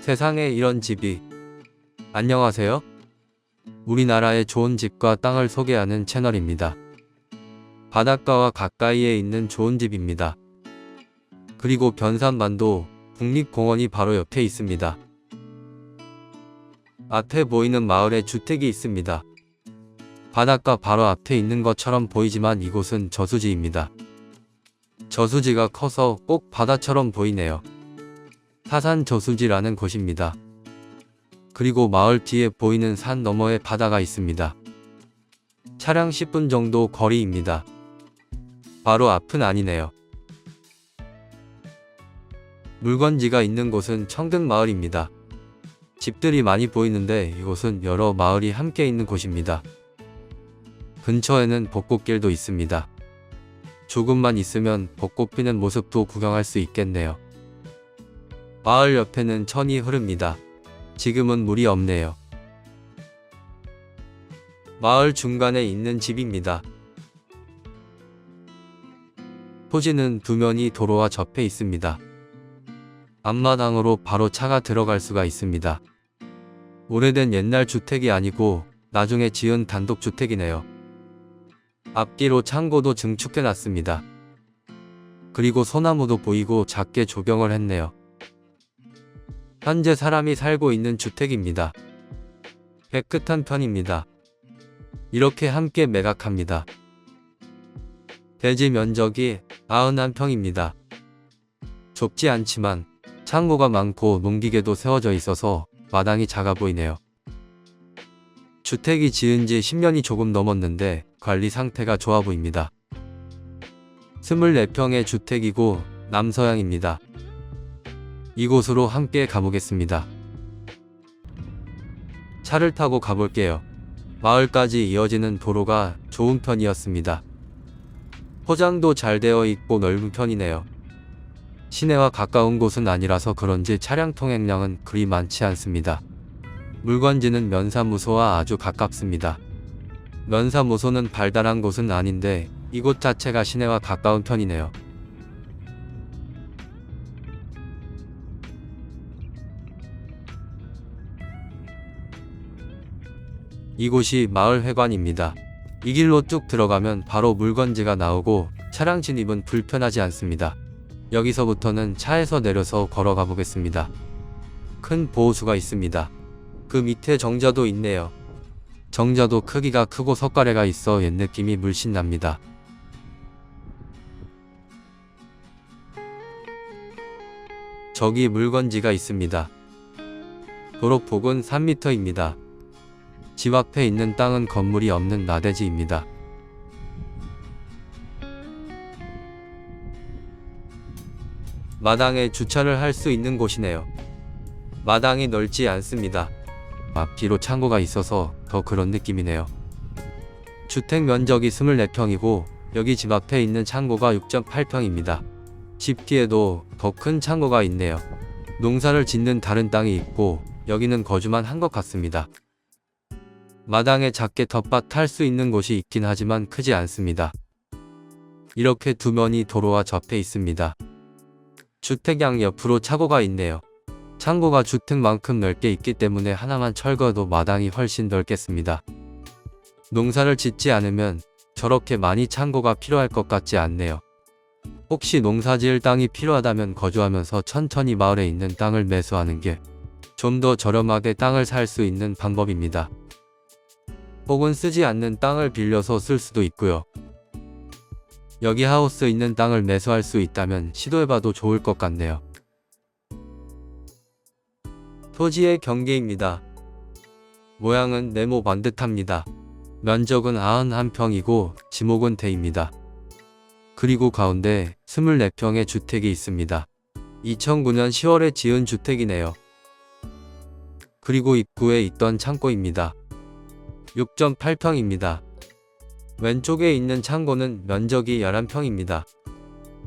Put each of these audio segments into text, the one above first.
세상에 이런 집이. 안녕하세요. 우리나라의 좋은 집과 땅을 소개하는 채널입니다. 바닷가와 가까이에 있는 좋은 집입니다. 그리고 변산반도 국립공원이 바로 옆에 있습니다. 앞에 보이는 마을에 주택이 있습니다. 바닷가 바로 앞에 있는 것처럼 보이지만 이곳은 저수지입니다. 저수지가 커서 꼭 바다처럼 보이네요. 사산 저수지라는 곳입니다. 그리고 마을 뒤에 보이는 산 너머에 바다가 있습니다. 차량 10분 정도 거리입니다. 바로 앞은 아니네요. 물건지가 있는 곳은 청등 마을입니다. 집들이 많이 보이는데 이곳은 여러 마을이 함께 있는 곳입니다. 근처에는 벚꽃길도 있습니다. 조금만 있으면 벚꽃 피는 모습도 구경할 수 있겠네요. 마을 옆에는 천이 흐릅니다. 지금은 물이 없네요. 마을 중간에 있는 집입니다. 토지는 두 면이 도로와 접해 있습니다. 앞마당으로 바로 차가 들어갈 수가 있습니다. 오래된 옛날 주택이 아니고 나중에 지은 단독주택이네요. 앞뒤로 창고도 증축해 놨습니다. 그리고 소나무도 보이고 작게 조경을 했네요. 현재 사람이 살고 있는 주택입니다. 깨끗한 편입니다. 이렇게 함께 매각합니다. 대지 면적이 91평입니다. 좁지 않지만 창고가 많고 농기계도 세워져 있어서 마당이 작아 보이네요. 주택이 지은 지 10년이 조금 넘었는데 관리 상태가 좋아 보입니다. 24평의 주택이고 남서향입니다. 이곳으로 함께 가보겠습니다. 차를 타고 가볼게요. 마을까지 이어지는 도로가 좋은 편이었습니다. 포장도 잘 되어 있고 넓은 편이네요. 시내와 가까운 곳은 아니라서 그런지 차량 통행량은 그리 많지 않습니다. 물건지는 면사무소와 아주 가깝습니다. 면사무소는 발달한 곳은 아닌데 이곳 자체가 시내와 가까운 편이네요. 이곳이 마을 회관입니다. 이 길로 쭉 들어가면 바로 물건지가 나오고 차량 진입은 불편하지 않습니다. 여기서부터는 차에서 내려서 걸어가 보겠습니다. 큰 보호수가 있습니다. 그 밑에 정자도 있네요. 정자도 크기가 크고 석가래가 있어 옛 느낌이 물씬 납니다. 저기 물건지가 있습니다. 도로폭은 3m입니다. 집 앞에 있는 땅은 건물이 없는 나대지입니다. 마당에 주차를 할 수 있는 곳이네요. 마당이 넓지 않습니다. 앞뒤로 창고가 있어서 더 그런 느낌이네요. 주택 면적이 24평이고 여기 집 앞에 있는 창고가 6.8평입니다. 집 뒤에도 더 큰 창고가 있네요. 농사를 짓는 다른 땅이 있고 여기는 거주만 한 것 같습니다. 마당에 작게 텃밭 할 수 있는 곳이 있긴 하지만 크지 않습니다. 이렇게 두 면이 도로와 접해 있습니다. 주택 양 옆으로 차고가 있네요. 창고가 주택만큼 넓게 있기 때문에 하나만 철거도 마당이 훨씬 넓겠습니다. 농사를 짓지 않으면 저렇게 많이 창고가 필요할 것 같지 않네요. 혹시 농사 지을 땅이 필요하다면 거주하면서 천천히 마을에 있는 땅을 매수하는 게 좀 더 저렴하게 땅을 살 수 있는 방법입니다. 혹은 쓰지 않는 땅을 빌려서 쓸 수도 있고요. 여기 하우스 있는 땅을 매수할 수 있다면 시도해봐도 좋을 것 같네요. 토지의 경계입니다. 모양은 네모 반듯합니다. 면적은 91평이고 지목은 대입니다. 그리고 가운데 24평의 주택이 있습니다. 2009년 10월에 지은 주택이네요. 그리고 입구에 있던 창고입니다. 6.8평입니다. 왼쪽에 있는 창고는 면적이 11평입니다.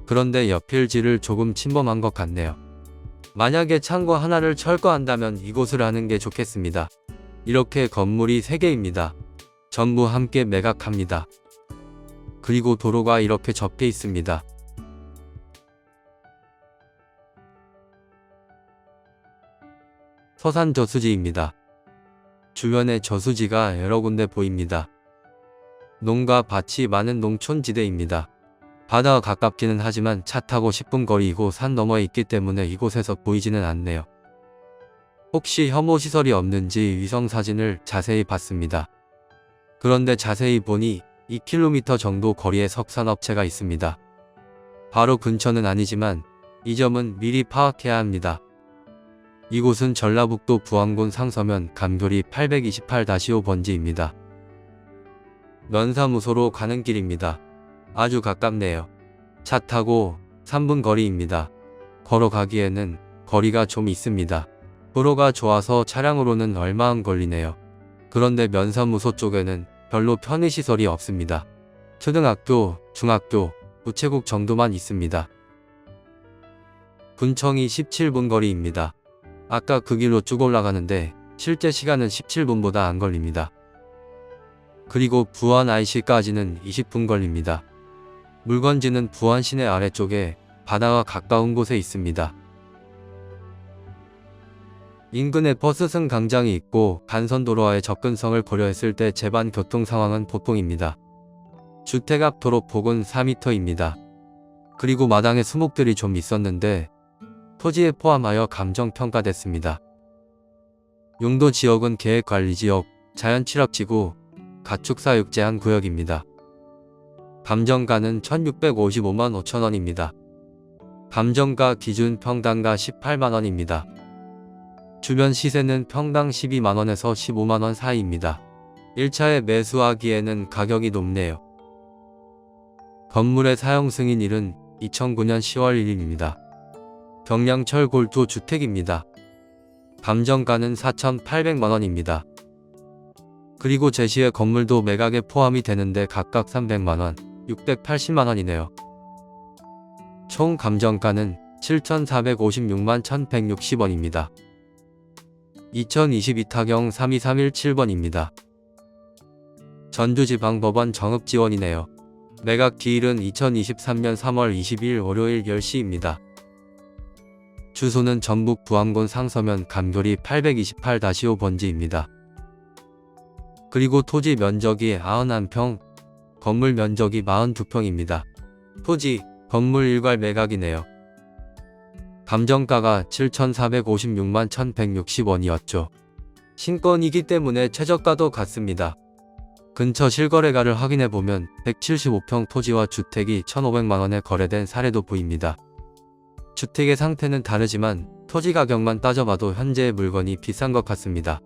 그런데 옆필지를 조금 침범한 것 같네요. 만약에 창고 하나를 철거한다면 이곳을 하는 게 좋겠습니다. 이렇게 건물이 3개입니다. 전부 함께 매각합니다. 그리고 도로가 이렇게 접해 있습니다. 서산 저수지입니다. 주변에 저수지가 여러 군데 보입니다. 농가 밭이 많은 농촌지대입니다. 바다와 가깝기는 하지만 차 타고 10분 거리이고 산 너머에 있기 때문에 이곳에서 보이지는 않네요. 혹시 혐오 시설이 없는지 위성 사진을 자세히 봤습니다. 그런데 자세히 보니 2km 정도 거리에 석산업체가 있습니다. 바로 근처는 아니지만 이 점은 미리 파악해야 합니다. 이곳은 전라북도 부안군 상서면 감교리 828-5번지입니다. 면사무소로 가는 길입니다. 아주 가깝네요. 차 타고 3분 거리입니다. 걸어가기에는 거리가 좀 있습니다. 도로가 좋아서 차량으로는 얼마 안 걸리네요. 그런데 면사무소 쪽에는 별로 편의시설이 없습니다. 초등학교, 중학교, 우체국 정도만 있습니다. 군청이 17분 거리입니다. 아까 그 길로 쭉 올라가는데 실제 시간은 17분보다 안 걸립니다. 그리고 부안 IC까지는 20분 걸립니다. 물건지는 부안 시내 아래쪽에 바다와 가까운 곳에 있습니다. 인근에 버스승 강장이 있고 간선도로와의 접근성을 고려했을 때 제반 교통 상황은 보통입니다. 주택 앞 도로 폭은 4m입니다. 그리고 마당에 수목들이 좀 있었는데 토지에 포함하여 감정평가됐습니다. 용도 지역은 계획관리지역, 자연취락지구, 가축사육 제 한 구역입니다. 감정가는 1655만 5천원입니다. 감정가 기준 평당가 18만원입니다. 주변 시세는 평당 12만원에서 15만원 사이입니다. 1차에 매수하기에는 가격이 높네요. 건물의 사용 승인일은 2009년 10월 1일입니다. 경량철 골조 주택입니다. 감정가는 4,800만원입니다. 그리고 제시의 건물도 매각에 포함이 되는데 각각 300만원, 680만원이네요. 총 감정가는 7,456만 1,160원입니다. 2022 타경 32317번입니다. 전주지방법원 정읍지원이네요. 매각 기일은 2023년 3월 20일 월요일 10시입니다. 주소는 전북 부암군 상서면 감교리 828-5 번지입니다. 그리고 토지 면적이 91평, 건물 면적이 42평입니다. 토지, 건물 일괄 매각이네요. 감정가가 7,456만 1,160원이었죠. 신건이기 때문에 최저가도 같습니다. 근처 실거래가를 확인해보면 175평 토지와 주택이 1,500만원에 거래된 사례도 보입니다. 주택의 상태는 다르지만 토지 가격만 따져봐도 현재의 물건이 비싼 것 같습니다.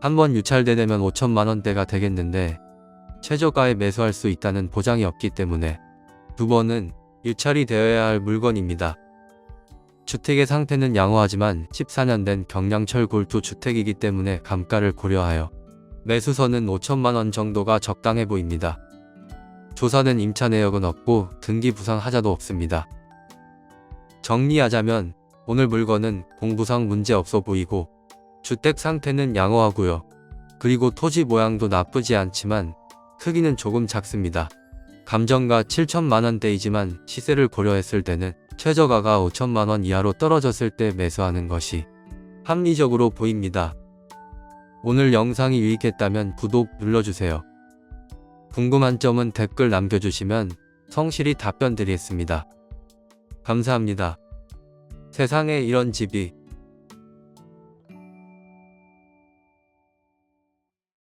한번 유찰되려면 5천만 원대가 되겠는데 최저가에 매수할 수 있다는 보장이 없기 때문에 두 번은 유찰이 되어야 할 물건입니다. 주택의 상태는 양호하지만 14년 된 경량철 골조 주택이기 때문에 감가를 고려하여 매수선은 5천만원 정도가 적당해 보입니다. 조사된 임차 내역은 없고 등기 부상 하자도 없습니다. 정리하자면 오늘 물건은 공부상 문제 없어 보이고 주택 상태는 양호하고요. 그리고 토지 모양도 나쁘지 않지만 크기는 조금 작습니다. 감정가 7천만원대이지만 시세를 고려했을 때는 최저가가 5천만원 이하로 떨어졌을 때 매수하는 것이 합리적으로 보입니다. 오늘 영상이 유익했다면 구독 눌러주세요. 궁금한 점은 댓글 남겨주시면 성실히 답변 드리겠습니다. 감사합니다. 세상에 이런 집이